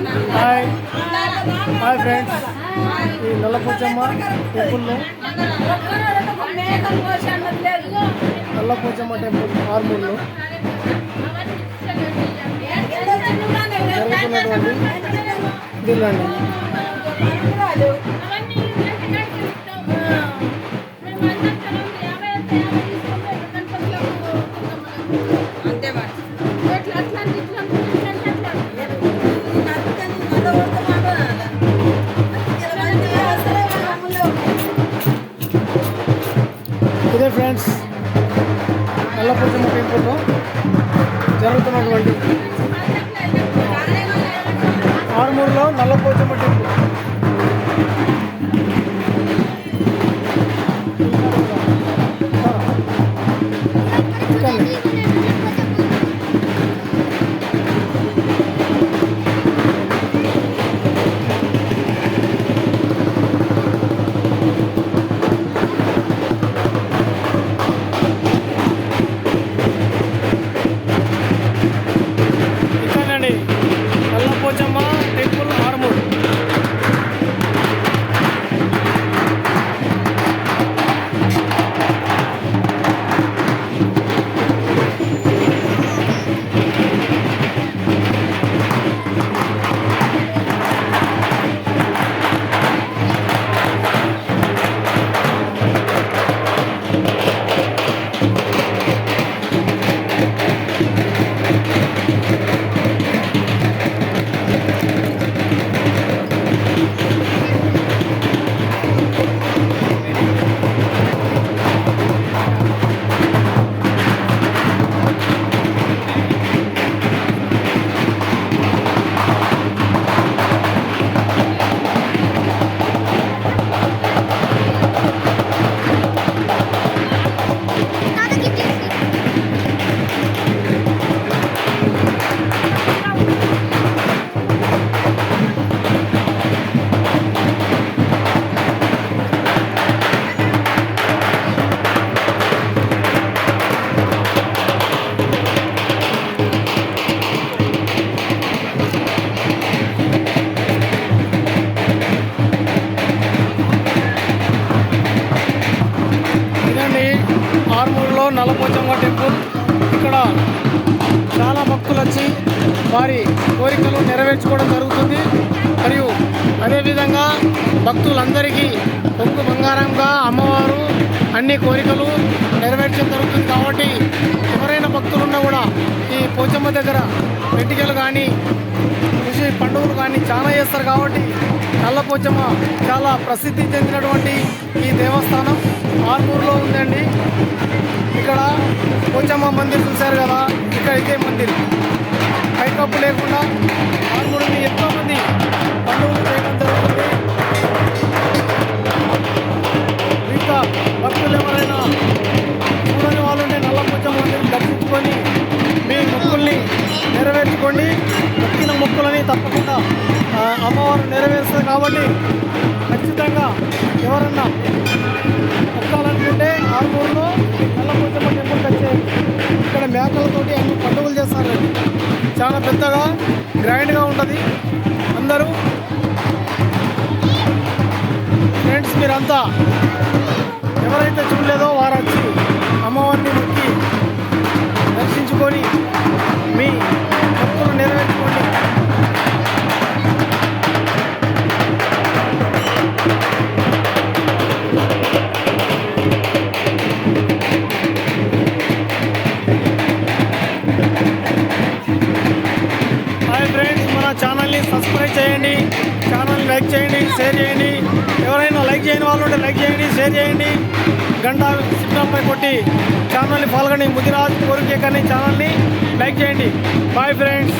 Hi hi friends ఈ నల్లపోచమ్మ టెంపుల్లో. Nallapochamma temple ఆర్మూర్లో. జరుగుతున్నటువంటి దిల్లండి ఇదే ఫ్రెండ్స్ నల్లపోచమ్మ టెంపుల్లో జరుగుతున్నటువంటి ఆరుమూరులో నల్లపోచమ్మ టెంపుల్. ఆర్మూర్లో నల్లపోచమ్మ టెంపుల్. ఇక్కడ చాలా భక్తులు వచ్చి వారి కోరికలు నెరవేర్చుకోవడం జరుగుతుంది. మరియు అదేవిధంగా భక్తులందరికీ ఒక్కు బంగారంగా అమ్మవారు అన్ని కోరికలు నెరవేర్చడం జరుగుతుంది. కాబట్టి ఎవరైనా భక్తులున్నా కూడా ఈ పోచమ్మ దగ్గర వెంటికలు కానీ కృషి పండుగలు కానీ చాలా చేస్తారు. కాబట్టి నల్లపోచమ్మ చాలా ప్రసిద్ధి చెందినటువంటి ఈ దేవస్థానం. ఆర్మూర్లో ఉందండి. ఇక్కడ పోచమ్మ మందిర్ చూశారు కదా ఇక్కడ ఇదే మందిర్ పైకప్పు లేకుండా పాల్గొని ఎంతో మంది పండుగలు చేయడం జరుగుతుంది ఇంకా భక్తులు ఎవరైనా చూడని వాళ్ళు నల్లపోచమ్మ మందిర్ దర్శించుకొని మీ మొక్కుల్ని నెరవేర్చుకోండి. మొక్కిన మొక్కులని తప్పకుండా అమ్మవారు నెరవేరుస్తుంది కాబట్టి ఖచ్చితంగా ఎవరన్నా మొక్కాలనుకుంటే ఆరు చాలా పెద్దగా గ్రాండ్గా ఉంటుంది. అందరూ ఫ్రెండ్స్ మీరంతా ఎవరైతే చూడలేదో వారు వచ్చి సబ్స్క్రైబ్ చేయండి ఛానల్ని లైక్ చేయండి షేర్ చేయండి. ఎవరైనా లైక్ చేయని వాళ్ళు ఉంటే లైక్ చేయండి షేర్ చేయండి. గంట సిగ్నల్పై కొట్టి ఛానల్ని పాల్గొని ముదిరాజ్ కోరికే కానీ ఛానల్ని లైక్ చేయండి. Bye friends